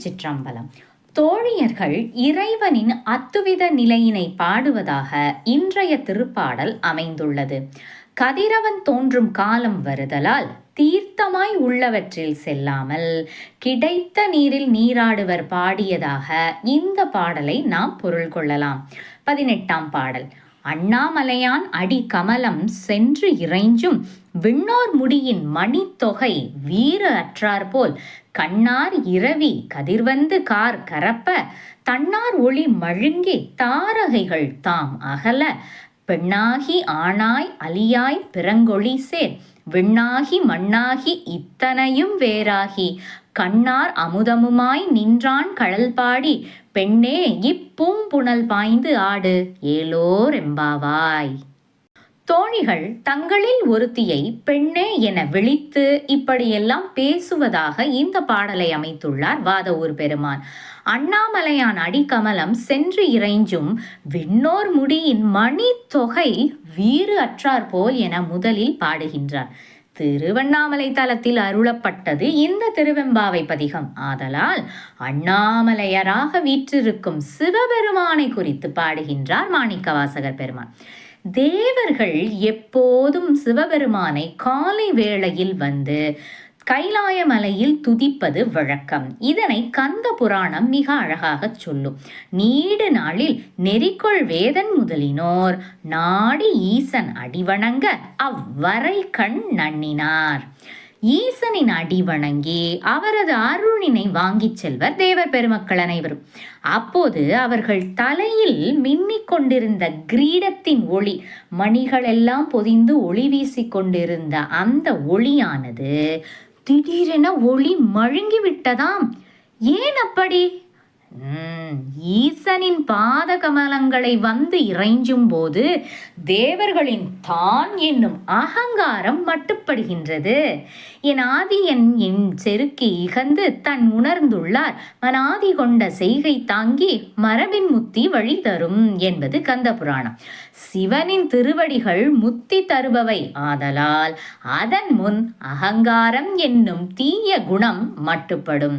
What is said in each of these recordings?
திருச்சிற்றம்பலம் தோழியர்கள் இறைவனின் அத்துவித நிலையினை பாடுவதாக இன்றைய திருப்பாடல் அமைந்துள்ளது. கதிரவன் தோன்றும் காலம் வருதலால் தீர்த்தமாய் உள்ளவற்றில் செல்லாமல் கிடைத்த நீரில் நீராடுவர் பாடியதாக இந்த பாடலை நாம் பொருள் கொள்ளலாம். பதினெட்டாம் பாடல். அண்ணாமலையான் அடி கமலம் சென்று இறைஞ்சும் விண்ணோர் முடியின் மணித்தொகை வீறு அற்றாற்போல் கண்ணார் இரவி கதிர்வந்து கார் கரப்ப தன்னார் ஒளி மழுங்கி தாரகைகள் தாம் அகல. பெண்ணாகி ஆணாய் அலியாய் பிறங்கொழி சேர் விண்ணாகி மண்ணாகி இத்தனையும் வேறாகி. கண்ணார் அமுதமுமாய் நின்றான் கடல் பாடி பெண்ணே இப்பூம்புணல் பாய்ந்து ஆடு ஏலோர் எம்பாவாய். தோழிகள் தங்களில் ஒருத்தியை பெண்ணே என விழித்து இப்படியெல்லாம் பேசுவதாக இந்த பாடலை அமைத்துள்ளார் வாதவூர் பெருமான் அண்ணாமலையான் அடிக்கமலம் சென்று இறைஞ்சும் விண்ணோர் முடியின் மணி தொகை வீறு அற்றார் போல் என முதலில் பாடுகின்றார். திருவண்ணாமலை தலத்தில் அருளப்பட்டது இந்த திருவெம்பாவை பதிகம். ஆதலால் அண்ணாமலையராக வீற்றிருக்கும் சிவபெருமானை குறித்து பாடுகின்றார் மாணிக்கவாசகர் பெருமான். தேவர்கள் எப்போதும் சிவபெருமானை காலை வேளையில் வந்து கைலாய மலையில் துதிப்பது வழக்கம். இதனை கந்த புராணம் மிக அழகாக சொல்லும். நீடு நாளில் நெறிக்கொள் வேதன் முதலினோர் நாடி ஈசன் அடிவணங்க அவ்வரை கண் நன்னினார் ஈசனின் அடி வணங்கி அவரது அருணினை வாங்கிச் செல்வர் தேவர் பெருமக்கள் அனைவரும். அப்போது அவர்கள் தலையில் மின்னிக் கொண்டிருந்த கிரீடத்தின் ஒளி மணிகளெல்லாம் பொதிந்து ஒளி வீசிக் கொண்டிருந்த அந்த ஒளியானது திடீரென ஒளி மழுங்கி விட்டதாம். ஏன் அப்படி? ஈசனின் பாத கமலங்களை வந்து இறைஞ்சும் போது தேவர்களின் தான் என்னும் அகங்காரம் மட்டுப்படுகின்றது. என் ஆதி என் என் செருக்கி இகந்து தன் உணர்ந்துள்ளார். மனாதி கொண்ட செய்கை தாங்கி மரபின் முத்தி வழி தரும் என்பது கந்த புராணம் சிவனின் திருவடிகள் முத்தி தருபவை ஆதலால் அதன் முன் அகங்காரம் என்னும் தீய குணம் மட்டுப்படும்.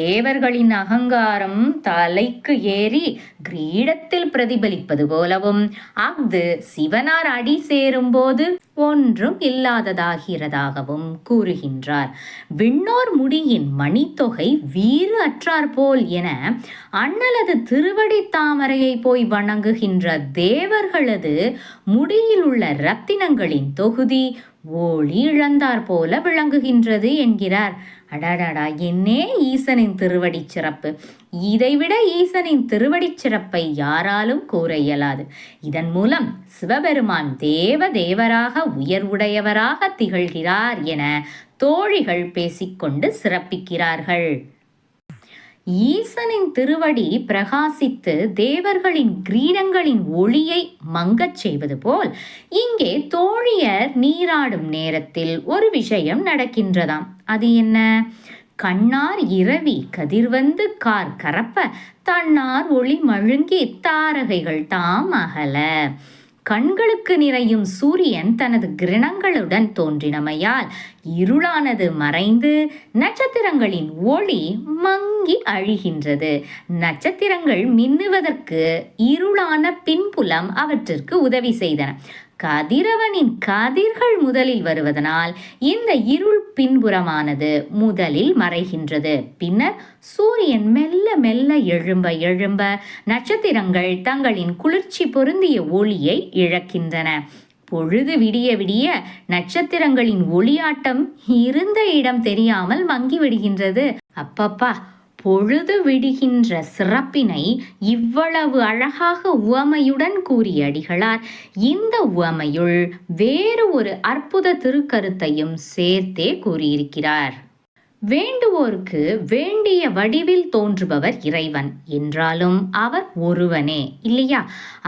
தேவர்களின் அகங்காரம் தலைக்கு ஏறி கிரீடத்தில் பிரதிபலிப்பது போலவும் அஃது சிவனார் அடி சேரும்போது ஒன்றும் இல்லாததாகிறதாகவும் கூறுகின்றார். விண்ணோர் முடியின் மணித்தொகை வீறு அற்றார் போல் என அண்ணலது திருவடி தாமரையை போய் வணங்குகின்ற தேவர்களது முடியில் உள்ள ரத்தினங்களின் தொகுதி ஓழி இழந்தார் போல விளங்குகின்றது என்கிறார். அடாடாடா என்னே ஈசனின் திருவடி சிறப்பு. இதைவிட ஈசனின் திருவடி சிறப்பை யாராலும் கூற இயலாது. இதன் மூலம் சிவபெருமான் தேவ தேவராக உயர்வுடையவராக திகழ்கிறார் என தோழிகள் பேசிக்கொண்டு சிறப்பிக்கிறார்கள். ஈசனின் திருவடி பிரகாசித்து தேவர்களின் கிரீடங்களின் ஒளியை மங்கச் செய்வது போல் இங்கே தோழியர் நீராடும் நேரத்தில் ஒரு விஷயம் நடக்கின்றதாம். அது என்ன? கண்ணார் இரவி கதிர்வந்து கார் கரப்ப தன்னார் ஒளி மழுங்கி தாரகைகள் தாம் அகல. கண்களுக்கு நிறையும் சூரியன் தனது கிரணங்களுடன் தோன்றினமையால் இருளானது மறைந்து நட்சத்திரங்களின் ஒளி மங்கி அழிகின்றது. நட்சத்திரங்கள் மின்னுவதற்கு இருளான பின்புலம் அவற்றிற்கு உதவி செய்தன. கதிரவனின் கதிர்கள் முதலில் வருவதனால் இந்த இருள் பின்புறமானது முதலில் மறைகின்றது. பின்னர் சூரியன் மெல்ல மெல்ல எழும்ப எழும்ப நட்சத்திரங்கள் தங்களின் குளிர்ச்சி பொருந்திய ஒளியை இழக்கின்றன. பொழுது விடிய விடிய நட்சத்திரங்களின் ஒளியாட்டம் இருந்த இடம் தெரியாமல் மங்கி விடுகின்றது அப்பப்பா பொழுது விடுகின்ற சிறப்பினை இவ்வளவு அழகாக உவமையுடன் கூறிய அடிகளார் இந்த உவமையுள் வேறு ஒரு அற்புத திருக்கருத்தையும் சேர்த்தே கூறியிருக்கிறார். வேண்டுவோருக்கு வேண்டிய வடிவில் தோன்றுபவர் இறைவன். என்றாலும் அவர் ஒருவனே இல்லையா?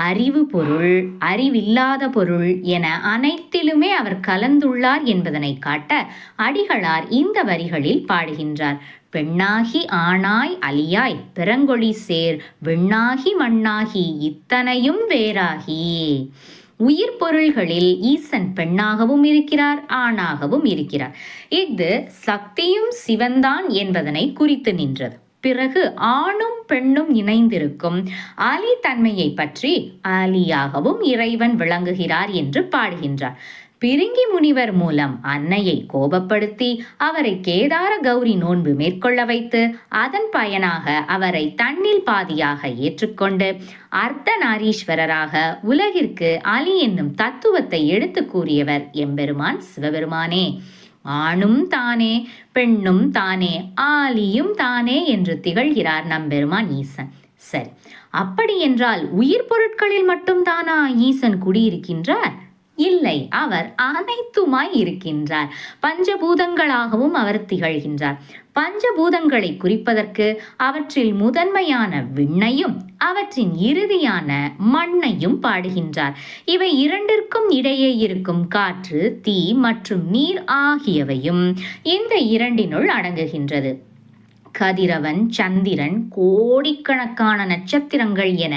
அறிவு பொருள் அறிவில்லாத பொருள் என அனைத்திலுமே அவர் கலந்துள்ளார் என்பதனை காட்ட அடிகளார் இந்த வரிகளில் பாடுகின்றார். பெண்ணாகி ஆணாய் அலியாய் பிறங்கொழி சேர் விண்ணாகி மண்ணாகி இத்தனையும் வேறாகி. உயிர் பொருள்களில் ஈசன் பெண்ணாகவும் இருக்கிறார் ஆணாகவும் இருக்கிறார். இது சக்தியும் சிவன்தான் என்பதனை குறித்து நின்றது. பிறகு ஆணும் பெண்ணும் இணைந்திருக்கும் அலி தன்மையை பற்றி அலியாகவும் இறைவன் விளங்குகிறார் என்று பாடுகின்றார். பிரிங்கி முனிவர் மூலம் அன்னையை கோபப்படுத்தி அவரை கேதார கௌரி நோன்பு மேற்கொள்ள வைத்து அதன் பயனாக அவரை தன்னில் பாதியாக ஏற்றுக்கொண்டு அர்த்தநாரீஸ்வரராக உலகிற்கு அலி என்னும் தத்துவத்தை எடுத்து கூறியவர் எம்பெருமான் சிவபெருமானே. ஆணும் தானே பெண்ணும் தானே ஆலியும் தானே என்று திகழ்கிறார் நம்பெருமான் ஈசன். சரி அப்படி என்றால் உயிர் பொருட்களில் மட்டும்தானா ஈசன் குடியிருக்கின்றார்? இல்லை அவர் அனைத்துமாய் இருக்கின்றார். பஞ்சபூதங்களாகவும் அவர் திகழ்கின்றார். பஞ்சபூதங்களை குறிப்பதற்கு அவற்றில் முதன்மையான விண்ணையும் அவற்றின் இறுதியான மண்ணையும் பாடுகின்றார். இவை இரண்டிற்கும் இடையே இருக்கும் காற்று தீ மற்றும் நீர் ஆகியவையும் இந்த இரண்டினுள் அடங்குகின்றது. கதிரவன் சந்திரன் கோடிக்கணக்கான நட்சத்திரங்கள் என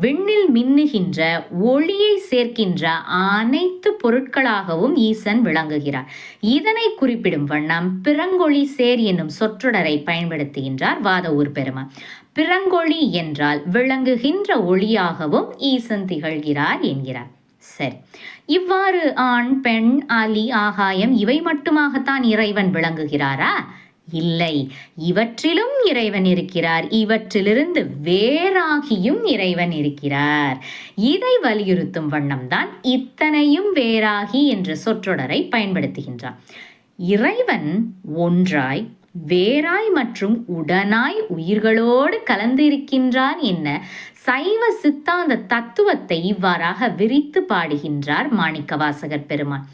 விண்ணில் மின்னுகின்ற ஒளியை சேர்க்கின்ற அனைத்து பொருட்களாகவும் ஈசன் விளங்குகிறார். இதனை குறிப்பிடும் வண்ணம் பிறங்கொழி சேர் என்னும் சொற்றொடரை பயன்படுத்துகின்றார் வாத ஊர் பெருமா பிறங்கொழி என்றால் விளங்குகின்ற ஒளியாகவும் ஈசன் திகழ்கிறார் என்கிறார். சரி. இவ்வாறு ஆண் பெண் அலி ஆகாயம் இவை மட்டுமாகத்தான் இறைவன் விளங்குகிறாரா? இல்லை. இவற்றிலும் இறைவன் இருக்கிறார். இவற்றிலிருந்து வேறாகியும் இறைவன் இருக்கிறார். இதை வலியுறுத்தும் வண்ணம்தான் இத்தனையும் வேறாகி என்ற சொற்றொடரை பயன்படுத்துகின்றார் இறைவன் ஒன்றாய் வேறாய் மற்றும் உடனாய் உயிர்களோடு கலந்து இருக்கின்றார் என்ன? சைவ சித்தாந்த தத்துவத்தை இவ்வாறாக விரித்து பாடுகின்றார் மாணிக்கவாசகர் பெருமான்.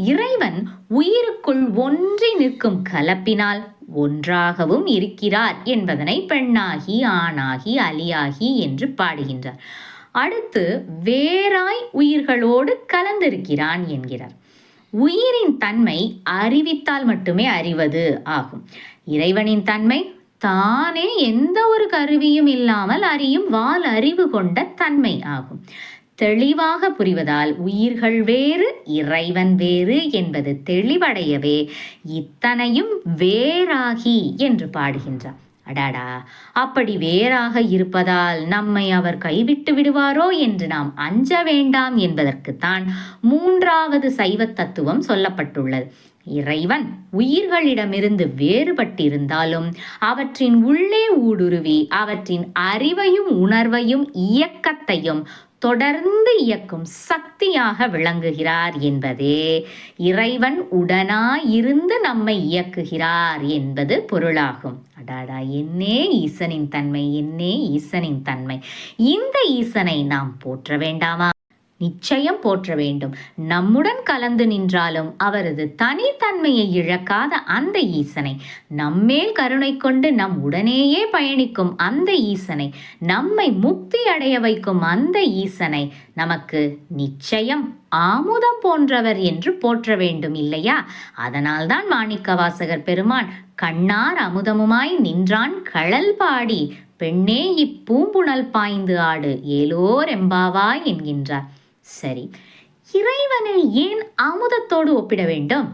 இறைவன் உயிருக்குள் ஒன்றி நிற்கும் கலப்பினால் ஒன்றாகவும் இருக்கிறார் என்பதனை பெண்ணாகி ஆணாகி அலியாகி என்று பாடுகின்றார். அடுத்து வேறாய் உயிர்களோடு கலந்திருக்கிறான் என்கிறார். உயிரின் தன்மை அறிவித்தால் மட்டுமே அறிவது ஆகும். இறைவனின் தன்மை தானே எந்த ஒரு கருவியும் இல்லாமல் அறியும் வால் அறிவு கொண்ட தன்மை ஆகும். தெளிவாக புரிவதால் உயிர்கள் வேறு இறைவன் வேறு என்பது தெளிவடையவே இத்தனையும் வேறாகி என்று பாடுகின்றார் அடாடா! அப்படி வேறாக இருப்பதால் நம்மை அவர் கைவிட்டு விடுவாரோ என்று நாம் அஞ்ச வேண்டாம் என்பதற்குத்தான் மூன்றாவது சைவ தத்துவம் சொல்லப்பட்டுள்ளது. இறைவன் உயிர்களிடமிருந்து வேறுபட்டிருந்தாலும் அவற்றின் உள்ளே ஊடுருவி அவற்றின் அறிவையும் உணர்வையும் இயக்கத்தையும் தொடர்ந்து இயக்கும் சக்தியாக விளங்குகிறார் என்பதே இறைவன் உடனாயிருந்து நம்மை இயக்குகிறார் என்பது பொருளாகும். அடாடா என்னே ஈசனின் தன்மை என்னே ஈசனின் தன்மை. இந்த ஈசனை நாம் போற்ற வேண்டாமா? நிச்சயம் போற்ற வேண்டும். நம்முடன் கலந்து நின்றாலும் அவரது தனித்தன்மையை இழக்காத அந்த ஈசனை. நம்மேல் கருணை கொண்டு நம் உடனேயே பயணிக்கும் அந்த ஈசனை. நம்மை முக்தி அடைய வைக்கும் அந்த ஈசனை. நமக்கு நிச்சயம் ஆமுதம் போன்றவர் என்று போற்ற வேண்டும் இல்லையா? அதனால்தான் மாணிக்க வாசகர் பெருமான் கண்ணார் அமுதமுமாய் நின்றான் கழல் பாடி. பெண்ணே இப்பூம்புணல் பாய்ந்து ஆடு. ஏலோர் எம்பாவாய் என்கின்றார். சரி. இறைவனை ஏன் அமுதத்தோடு ஒப்பிட வேண்டும்?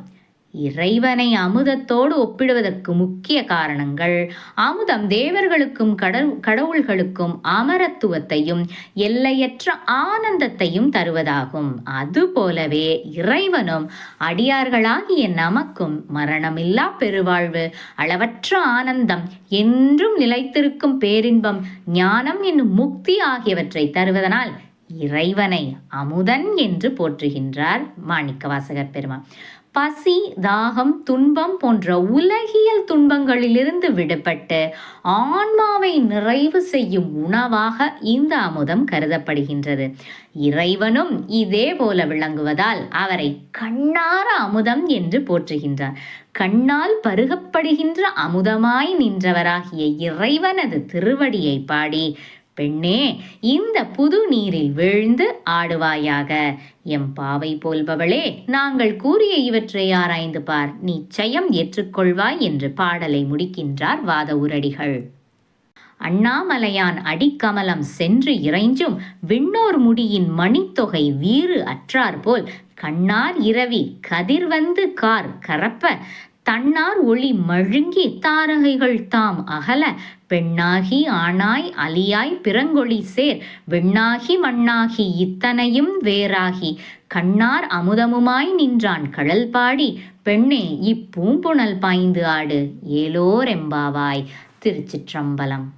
இறைவனை அமுதத்தோடு ஒப்பிடுவதற்கு முக்கிய காரணங்கள் அமுதம் தேவர்களுக்கும் கடல் கடவுள்களுக்கும் அமரத்துவத்தையும் எல்லையற்ற ஆனந்தத்தையும் தருவதாகும். அதுபோலவே இறைவனும் அடியார்களாகிய நமக்கும் மரணமில்லா பெருவாழ்வு அளவற்ற ஆனந்தம் என்றும் நிலைத்திருக்கும் பேரின்பம் ஞானம் என்னும் முக்தி ஆகியவற்றை தருவதனால் இறைவனை அமுதன் என்று போற்றுகின்றார் மாணிக்கவாசகர் பெருமான். பசி தாகம் துன்பம் போன்ற உலகியல் துன்பங்களிலிருந்து விடுபட்டு ஆன்மாவை நிறைவு செய்யும் உணவாக இந்த அமுதம் கருதப்படுகின்றது. இறைவனும் இதே போல விளங்குவதால் அவரை கண்ணார அமுதம் என்று போற்றுகின்றார். கண்ணால் பருகப்படுகின்ற அமுதமாய் நின்றவராகிய இறைவனது திருவடியை பாடி பெண்ணே இந்த புது நீரில் விழுந்து ஆடுவாயாக. எம் பாவை போல்பவளே நாங்கள் கூறிய இவற்றை ஆராய்ந்து பார். நிச்சயம் ஏற்றுக்கொள்வாய் என்று பாடலை முடிக்கின்றார் வாத உரடிகள் அண்ணாமலையான் அடிக்கமலம் சென்று இறைஞ்சும் விண்ணோர் முடியின் மணித்தொகை வீறு அற்றார் போல் கண்ணார் இரவி கதிர் வந்து கார் கரப்ப தன்னார் ஒளி மழுங்கி தாரகைகள் தாம் அகல. பெண்ணாகி ஆணாய் அலியாய் பிறங்கொழி சேர். வெண்ணாகி மண்ணாகி இத்தனையும் வேறாகி. கண்ணார் அமுதமுமாய் நின்றான் கடல் பாடி. பெண்ணே இப்பூம்புணல் பாய்ந்து ஆடு. ஏலோரெம்பாவாய் திருச்சிற்றம்பலம்.